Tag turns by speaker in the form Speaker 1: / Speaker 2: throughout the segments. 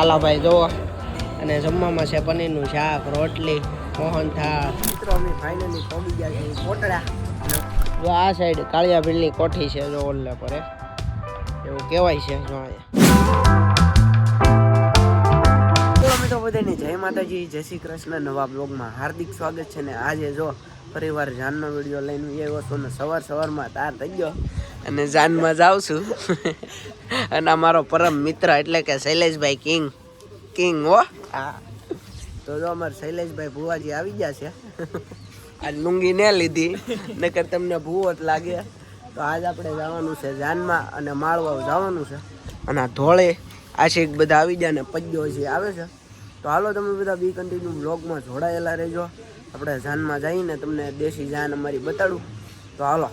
Speaker 1: લાલાભાઈ જોવો. અને જમવામાં છે પનીરનું શાક રોટલી મોહન થાળ મિત્રો અમે ફાઇનલી પહોંચી ગયા કોટડા. જો આ સાઈડ કાળિયા ભીલની કોઠી છે જો ઓલ્લે પર એવું કહેવાય છે જો અહીંયા. તો મિત્રો બધાને જય માતાજી જય શ્રી કૃષ્ણ. નવા બ્લોગમાં હાર્દિક સ્વાગત છે ને આજે જો પરિવાર જાનનો વીડિયો લઈને આવ્યો વસ્તુને સવાર સવારમાં તાર થઈ ગયો અને જાનમાં જાઉં છું. અને અમારો પરમ મિત્ર એટલે કે શૈલેષભાઈ કિંગ કિંગ હો. હા. તો જો અમારે શૈલેષભાઈ ભુવાજી આવી ગયા છે. આ લુંગી ને લીધી, નકર તમને ભૂવત લાગે. તો આજ આપણે જવાનું છે જાનમાં અને માળવા જવાનું છે. અને ધોળે આશિક બધા આવી ગયા ને પજ્યો જે આવે છે. તો હાલો તમે બધા બી કન્ટિન્યુ બ્લોગમાં જોડાયેલા રહેજો. આપણે જાનમાં જઈને તમને દેશી જાન અમારી બતાડું. તો હાલો.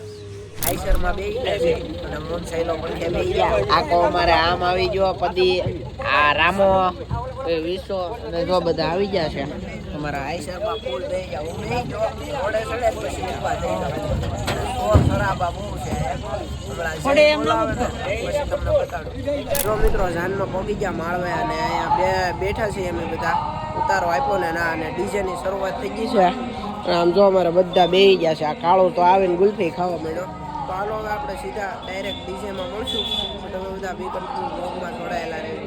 Speaker 1: આઈસરમાં બે ગયા છે. અને મોટરસાઇકલો પણ કે બે ગયા આકો અમારે આમ આવી ગયો પદી આ રામો એ વિસો અને જો બધા આવી ગયા છે. તમારા આઈસરમાં ફૂલ થઈ ગયા. હું પછી ઊભા થઈ ગયા તો ખરાબા બહુ છે. જે પછી જો મિત્રો જાનમાં પગી ગયા માળવે અને અહીંયા બે બેઠા છીએ અમે બધા. ઉતારો આપ્યો ને ના અને ડીજેની શરૂઆત થઈ ગઈ છે. અને આમ જો અમારે બધા બેહી ગયા છે. આ કાળો તો આવીને ગુલ્ફી ખાવા મળ્યો. તો આનો હવે આપણે સીધા ડાયરેક્ટ ડીજેમાં મળશું. તો તમે બધા બી કંપની બ્લોગમાં જોડાયેલા રહેજો.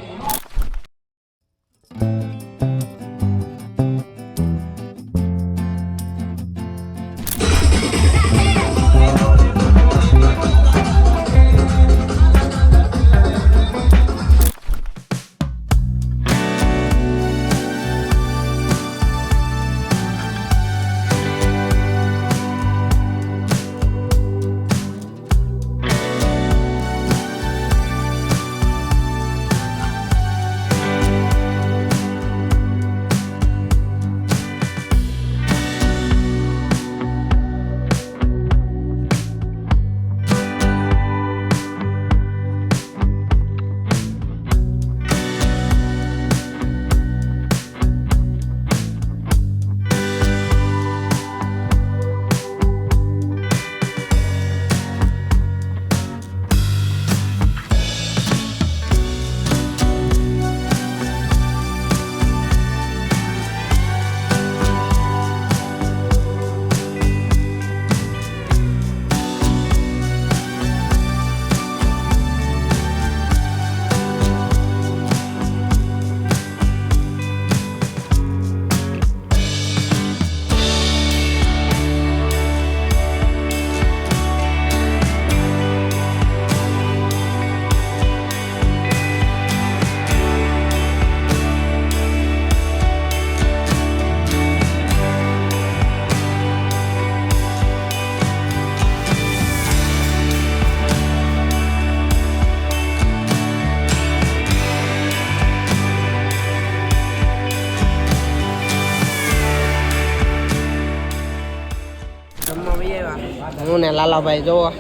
Speaker 1: લાલાભાઈ જોવો.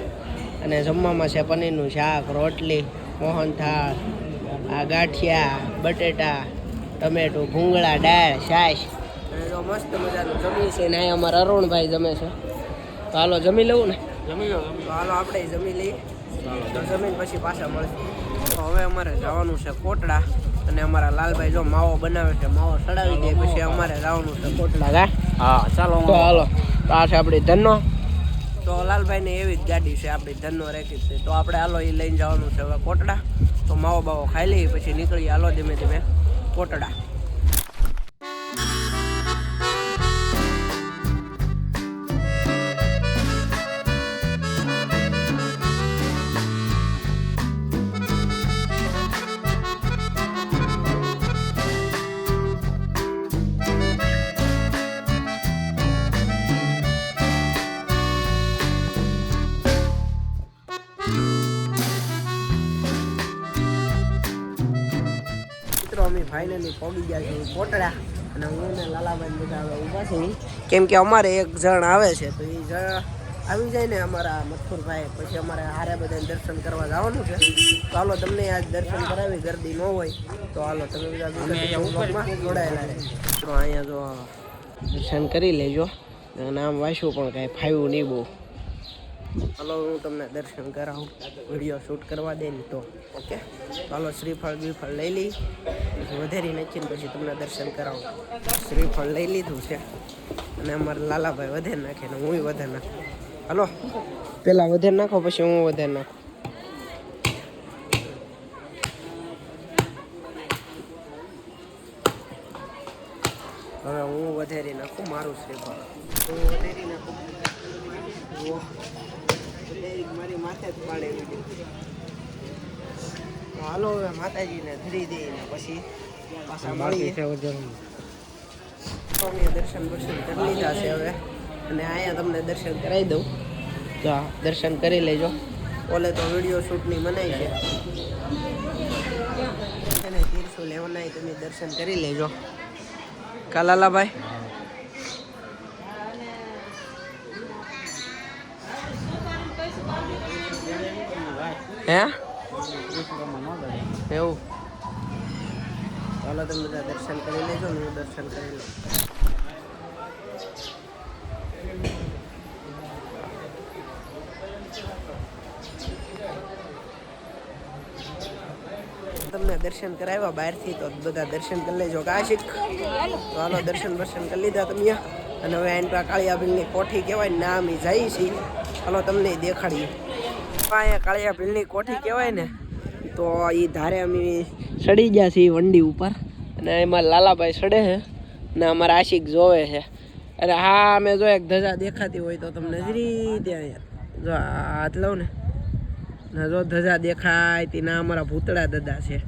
Speaker 1: અને જમવામાં છે પનીરનું શાક રોટલી મોહનથાળ આ ગાંઠિયા બટેટા ટમેટું ભૂંગળા દાળ છાશ. અને જો મસ્ત મજાનું જમી છે ને અહીંયા અમારા અરુણભાઈ જમે છે. તો હાલો જમી લઉં ને? જમી લો તો હાલો આપણે જમી લઈએ. તો જમીન પછી પાછા મળશે. તો હવે અમારે જવાનું છે કોટડા. અને અમારા લાલભાઈ જો માવો બનાવે છે માવો ચડાવી દે પછી અમારે જવાનું છે કોટડા
Speaker 2: હા ચાલો
Speaker 1: તો હાલો. તો આ છે આપણી ધનનો તો લાલભાઈને એવી જ ગાડી છે આપણી ધનનો રેકી છે. તો આપણે હાલો એ લઈને જવાનું છે હવે કોટડા. તો માવો બાવો ખાઈ લઈએ, પછી નીકળી હાલો ધીમે ધીમે કોટડા. ફાઇનલી પહોંચી ગયા છે કોટડા. અને હું ને લાલાભાઈ બધા હવે ઊભા છે. કેમ કે અમારે એક જણ આવે છે તો એ જણ આવી જાય ને અમારા મથુરભાઈ. પછી અમારે હારે બધાને દર્શન કરવા જવાનું છે. તો હાલો તમને આજ દર્શન કરાવી ગરદી ન હોય તો હાલો તમે બધા જોડાયેલા રહે. તો અહીંયા જો દર્શન કરી લેજો. અને આમ વાંચ્યું પણ કાંઈ ફાવ્યું નહીં બહુ. ચાલો હું તમને દર્શન કરાવું. વીડિયો શૂટ કરવા દે તો, ઓકે? ચાલો, શ્રીફળ બીફળ લઈ લઈ. વધેરી નાખીને પછી તમને દર્શન કરાવું. શ્રીફળ લઈ લીધું છે. અને અમારા લાલાભાઈ વધે નાખે ને હું વધે નાખું. હાલો? પેલા વધે નાખો, પછી હું વધે નાખું. હવે હું વધેરી નાખું મારું શ્રીફળ. હું વધેરી નાખું મારી માથે જ પાડે તો હાલો હવે માતાજીને ધરી દઈને પછી પાછા મળીએ. સ્વામીએ દર્શન દર્શન કરી લીધા છે હવે. અને અહીંયા તમને દર્શન કરાવી દઉં. તો દર્શન કરી લેજો. ઓલે તો વીડિયો શૂટની મનાઈ છે. અને તીરસો લેવાના તમે દર્શન કરી લેજો. કાલાલાભાઈ હે? એવું. ચાલો તમે બધા દર્શન કરી લેજો ને દર્શન કરી લઉં તમને દર્શન કરાવ્યા બહારથી તો બધા દર્શન કરી લેજો કાશિક. ચાલો દર્શન દર્શન કરી લીધા તમે અને હવે એન પર કાળિયાભીલની કોઠી કહેવાય નામ એ જાય છે. ચાલો તમને દેખાડીએ. અહીંયા કાળિયાભીલની કોઠી કહેવાય ને, તો એ ધારે અમે ચડી ગયા છીએ વંડી ઉપર. અને એમાં લાલાભાઈ ચડે છે ને અમારા આશિક જોવે છે. અરે હા, અમે જો એક ધજા દેખાતી હોય તો તમને જરી ત્યાં જો આ હાથ લઉં ને. ને જો ધજા દેખાય તેના અમારા ભૂતળા દાદા છે.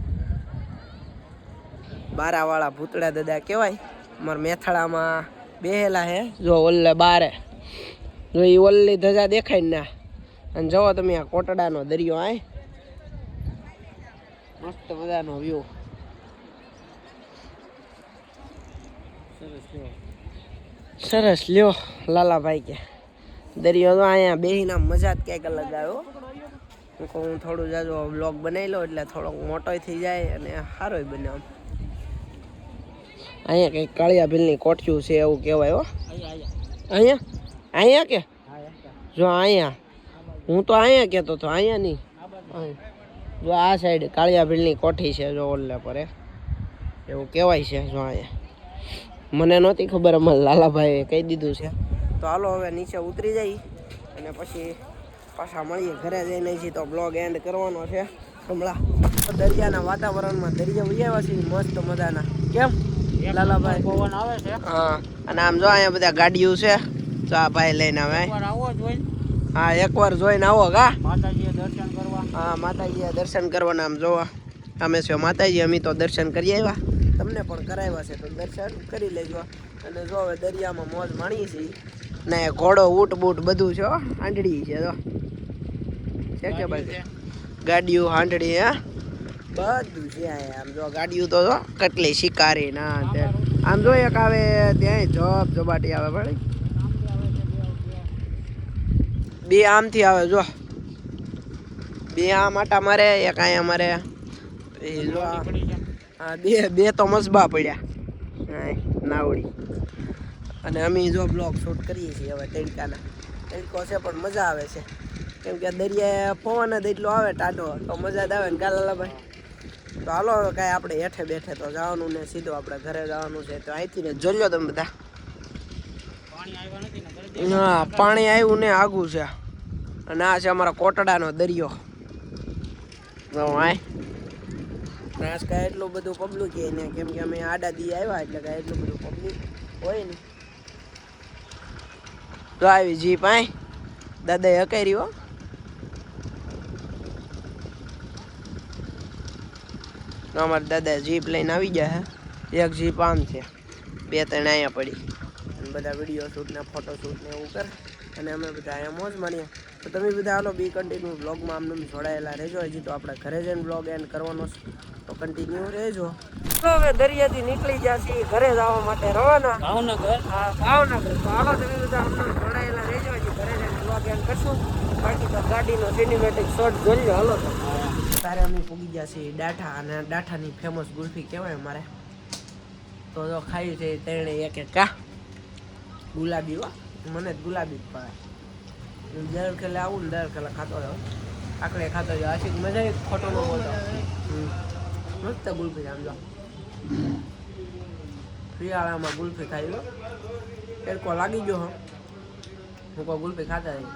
Speaker 1: બારાવાળા ભૂતળા દાદા કહેવાય. અમારા મેથાળામાં બેહેલા છે, જો ઓલ્લે બારે. જો એ ઓલ્લી ધજા દેખાય ને ના અને જુઓ તમે આ કોટડાનો દરિયો આય. મસ્ત મજાનો વ્યૂ સરસ લ્યો. લાલાભાઈ કે. દરિયો તો અહીંયા બેહીના મજા જ ક્યાંક અલગ આવ્યો હું. થોડું જાજો બ્લોગ બનાવી લો એટલે થોડોક મોટો થઈ જાય અને સારોય બને અહીંયા કંઈક કાળિયા ભીલની કોઠિયું છે એવું કહેવાય હો. અહીંયા અહીંયા. કે? જો અહીંયા. હું તો અહીંયા કહેતો હતો અહીંયા નહીં. જો આ સાઈડ કાળિયા ભીલની કોઠી છે જો ઓલ્લે પર એવું કહેવાય છે જો અહીંયા. મને નહોતી ખબર અમારા લાલાભાઈએ કહી દીધું છે. તો હાલો હવે નીચે ઉતરી જઈ અને પછી પાછા મળીએ. ઘરે જઈને છીએ તો બ્લોગ એન્ડ કરવાનો છે. હમણાં દરિયાના વાતાવરણમાં દરિયા ઉજાવ્યા છે મસ્ત મજાના. કેમ? લાલાભાઈ.
Speaker 2: પવન આવે છે.
Speaker 1: હા. અને આમ જો અહીંયા બધા ગાડીઓ છે. તો આ ભાઈ લઈને આવે.
Speaker 2: આવો જોઈ
Speaker 1: હા એકવાર જોઈને આવો કા
Speaker 2: માતાજીએ દર્શન કરવા.
Speaker 1: હા માતાજીએ દર્શન કરવાના આમ જોવા. અમે છો માતાજી અમે તો દર્શન કરી આવ્યા. તમને પણ કરાવ્યા છે તો દર્શન કરી લેજો. અને જો હવે દરિયામાં મોજ માણીએ છીએ ને ઘોડો ઊંટ બૂટ બધું છે હો. હાંડડી છે તો છે કે ભાઈ ગાડીઓ હાંડડી હા. બધું છે આમ જો ગાડીઓ તો જો કેટલી શિકારી ના આમ જો એક આવે ત્યાં જોબ જોબાટી આવે ભાઈ. બે આમથી આવે જો. બે આમ આટા મારે એક અહીંયા મારે. એ જો આ- હા બે બે તો મસબા પડ્યા. નાવડી. અને અમે જો બ્લોગ શૂટ કરીએ છીએ હવે તડકાના. તડકો છે પણ મજા આવે છે. કેમ કે દરિયા પવન જ એટલો આવે ટાઢો તો મજા જ આવે ને કાલાલાભાઈ તો હાલો હવે કાંઈ આપણે હેઠે બેઠે તો જવાનું ને સીધું આપણે ઘરે જવાનું છે. તો અહીંથી ને જોજો તમે બધા. હા પાણી આવ્યું ને આગું છે. અને આ છે અમારા કોટડાનો દરિયો. નાશ કાંઈ એટલું બધું પબ્લિક ને, કેમ કે અમે આડા દી આવ્યા એટલે કાંઈ એટલું બધું પબ્લિક હોય ને. તો આવી જીપ, આય. દાદાએ હકાઈ હો. તો અમારા દાદા જીપ લઈને આવી ગયા છે એક જીપ આમ છે. બે ત્રણ અહીંયા પડી. અને બધા વીડિયો શૂટ ને ફોટો શૂટ ને એવું કર. અને અમે બધા અહીંયા મોજ માણીએ. તો તમે બધા હાલો બી કન્ટિન્યુ બ્લોગમાં આમને આમ જોડાયેલા રહેજો. હજી તો આપણે ઘરે જઈને બ્લોગ એન્ડ કરવાનો છે. તો કન્ટિન્યુ રહેજો. તો હવે દરિયાથી નીકળી ગયા છીએ ઘરે જવા માટે રવાના.
Speaker 2: ભાવનગર?
Speaker 1: હા ભાવનગર. તો હાલો તમે બધા આમને આમ જોડાયેલા રહેજો. હજી ઘરે જઈને બ્લોગ એન્ડ કરશું. બાકી તો ગાડીનો સિનેમેટિક શોટ જોઈ લો હાલો. તારે અમે પૂગી ગયા છીએ ડાઠા અને ડાઠાની ફેમસ ગુલ્ફી કહેવાય અમારે. તો જો ખાઈ છે તેણે એક એક કા? ગુલાબી હો. મને જ ગુલાબી જ ભાવે. દર ખેલે આવું ને દર ખેલે ખાતો રહ્યો. આકડે ખાતો રહ્યો. આશિક મજા આવી, ખોટો ન બોલતો. મસ્ત ગુલ્ફી આમ જો. શિયાળામાં ગુલ્ફી ખાઈ લો. એરકો લાગી ગયો, હું. કોઈ ગુલ્ફી ખાતા નહીં.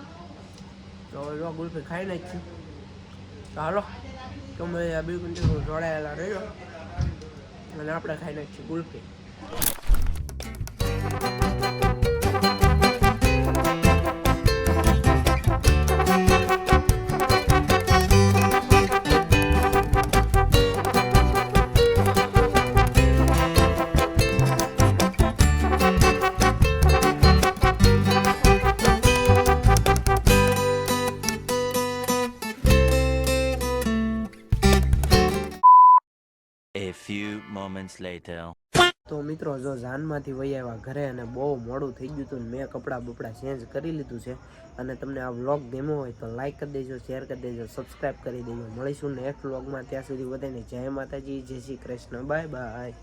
Speaker 1: તો જો ગુલ્ફી ખાઈ નાખી. તો હાલો. તમે બિલકુલ જોડાયેલા રહ્યો. અને આપણે ખાઈ નાખીએ ગુલ્ફી.
Speaker 3: Moments later.
Speaker 1: તો મિત્રો, જો જાનમાંથી વહી આવ્યા ઘરે અને બહુ મોડું થઈ ગયું હતું મેં કપડાં બપડા ચેન્જ કરી લીધું છે અને તમને આ વ્લોગ ગમ્યો હોય તો લાઈક કરી દેજો શેર કરી દેજો સબસ્ક્રાઈબ કરી દેજો. મળીશું નેક્સ્ટ વ્લોગમાં ત્યાં સુધી બધાને જય માતાજી, જય શ્રી કૃષ્ણ. Bye bye